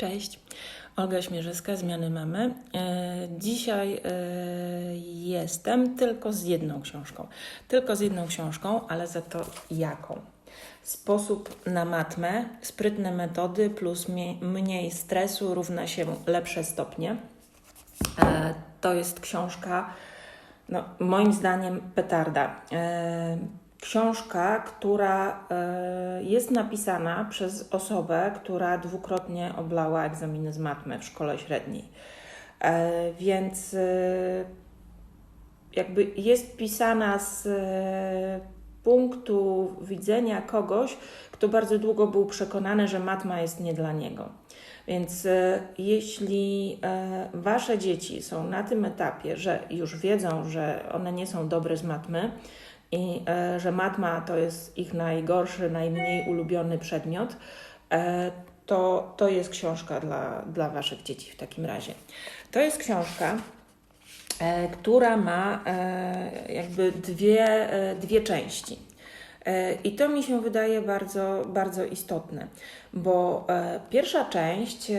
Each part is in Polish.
Cześć, Olga Śmierzyska, Zmiany Mamy. E, Dzisiaj e, jestem tylko z jedną książką. Tylko z jedną książką, ale za to jaką? Sposób na matmę, sprytne metody plus mniej stresu równa się lepsze stopnie. E, To jest książka, no, moim zdaniem, petarda. Książka, która e, jest napisana przez osobę, która dwukrotnie oblała egzaminy z matmy w szkole średniej. E, Więc e, jakby jest pisana z punktu widzenia kogoś, kto bardzo długo był przekonany, że matma jest nie dla niego. Więc jeśli wasze dzieci są na tym etapie, że już wiedzą, że one nie są dobre z matmy i e, że matma to jest ich najgorszy, najmniej ulubiony przedmiot, e, to, to jest książka dla, dla waszych dzieci w takim razie. To jest książka, e, która ma jakby dwie, dwie części. I to mi się wydaje bardzo, bardzo istotne, bo pierwsza część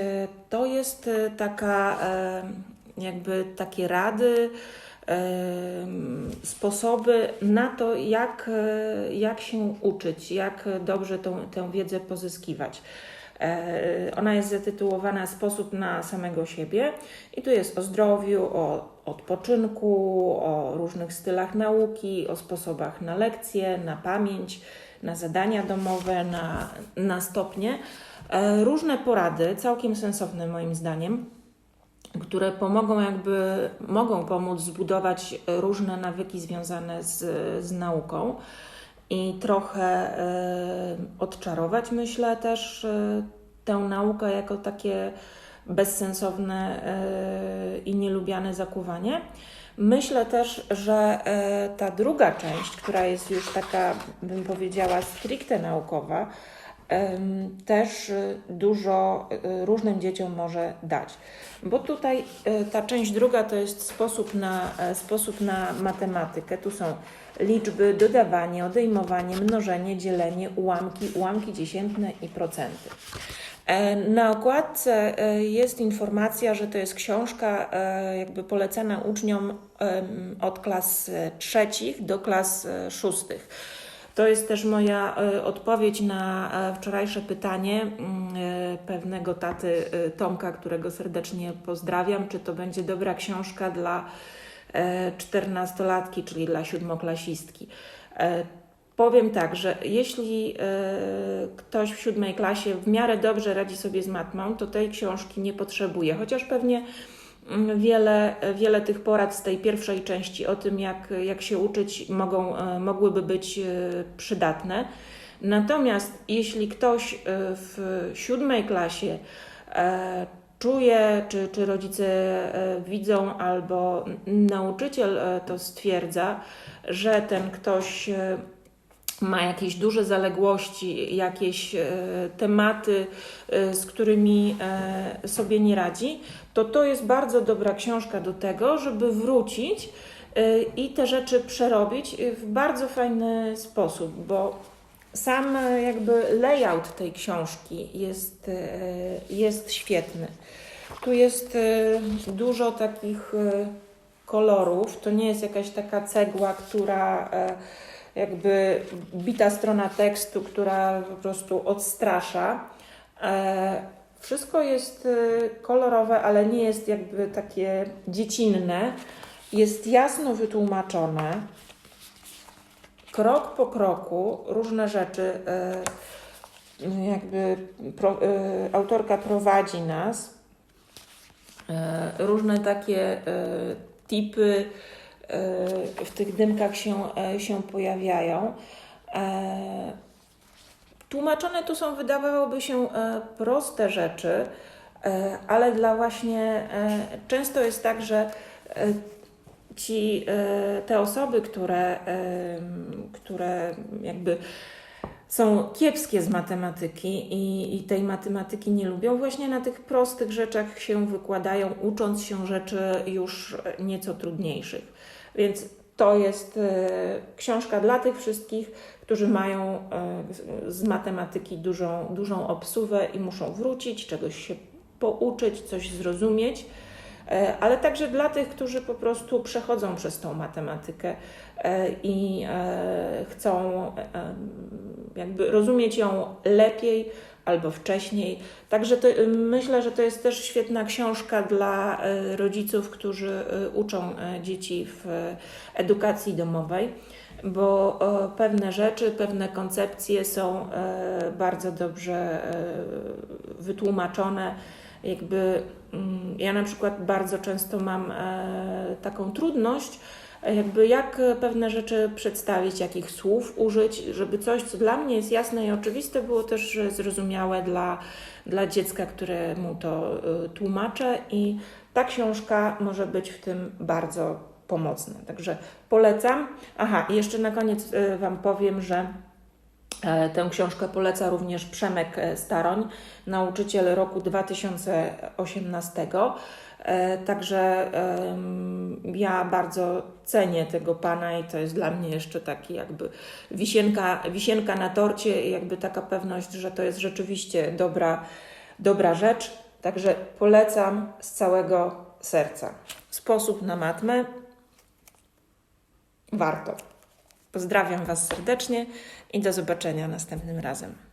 to jest taka, jakby takie rady, sposoby na to, jak, e, jak się uczyć, jak dobrze tą, tę wiedzę pozyskiwać. E, Ona jest zatytułowana Sposób na samego siebie i tu jest o zdrowiu, o odpoczynku, o różnych stylach nauki, o sposobach na lekcje, na pamięć, na zadania domowe, na, na stopnie. E, Różne porady, całkiem sensowne moim zdaniem, które pomogą jakby, mogą pomóc zbudować różne nawyki związane z, z nauką i trochę e, odczarować, myślę, też e, tę naukę jako takie bezsensowne e, i nielubiane zakuwanie. Myślę też, że e, ta druga część, która jest już taka, bym powiedziała, stricte naukowa, też e, dużo e, różnym dzieciom może dać. Bo tutaj e, ta część druga to jest sposób na, e, sposób na matematykę. Tu są liczby, dodawanie, odejmowanie, mnożenie, dzielenie, ułamki, ułamki dziesiętne i procenty. E, Na okładce e, jest informacja, że to jest książka jakby polecana uczniom od klas trzecich do klas szóstych. To jest też moja e, odpowiedź na e, wczorajsze pytanie mm, e, pewnego taty Tomka, którego serdecznie pozdrawiam, czy to będzie dobra książka dla czternastolatki, czyli dla siódmoklasistki. Powiem tak, że jeśli ktoś w siódmej klasie w miarę dobrze radzi sobie z matmą, to tej książki nie potrzebuje, chociaż pewnie wiele, wiele tych porad z tej pierwszej części o tym, jak, jak się uczyć, mogą, e, mogłyby być e, przydatne. Natomiast jeśli ktoś e, w siódmej klasie czuje, czy, czy rodzice widzą, albo nauczyciel to stwierdza, że ten ktoś ma jakieś duże zaległości, jakieś e, tematy, e, z którymi e, sobie nie radzi, to to jest bardzo dobra książka do tego, żeby wrócić i te rzeczy przerobić w bardzo fajny sposób, bo sam jakby layout tej książki jest, jest świetny. Tu jest dużo takich kolorów. To nie jest jakaś taka cegła, która jakby bita strona tekstu, która po prostu odstrasza. E, Wszystko jest e, kolorowe, ale nie jest jakby takie dziecinne. Jest jasno wytłumaczone, krok po kroku, różne rzeczy. e, Jakby pro, autorka prowadzi nas, różne takie tipy w tych dymkach się, e, się pojawiają. E, Tłumaczone tu są, wydawałoby się, e, proste rzeczy, ale dla właśnie często jest tak, że ci, te osoby, które, które jakby są kiepskie z matematyki i, i tej matematyki nie lubią, właśnie na tych prostych rzeczach się wykładają, ucząc się rzeczy już nieco trudniejszych. Więc to jest e, książka dla tych wszystkich, którzy mają e, z- matematyki dużą, dużą obsuwę i muszą wrócić, czegoś się pouczyć, coś zrozumieć, e, ale także dla tych, którzy po prostu przechodzą przez tą matematykę i chcą jakby rozumieć ją lepiej albo wcześniej. Także to, y, myślę, że to jest też świetna książka dla y, rodziców, którzy y, uczą dzieci w edukacji domowej, bo pewne rzeczy, pewne koncepcje są bardzo dobrze wytłumaczone. Jakby mm, ja na przykład bardzo często mam e, taką trudność, jakby jak pewne rzeczy przedstawić, jakich słów użyć, żeby coś, co dla mnie jest jasne i oczywiste, było też zrozumiałe dla, dla dziecka, któremu to e, tłumaczę i ta książka może być w tym bardzo pomocna. Także polecam. Aha, i jeszcze na koniec e, Wam powiem, że tę książkę poleca również Przemek e, Staroń, nauczyciel roku 2018. E, Także ja bardzo cenię tego pana i to jest dla mnie jeszcze taki jakby wisienka, wisienka na torcie jakby taka pewność, że to jest rzeczywiście dobra, dobra rzecz. Także polecam z całego serca. Sposób na matmę warto. Pozdrawiam Was serdecznie i do zobaczenia następnym razem.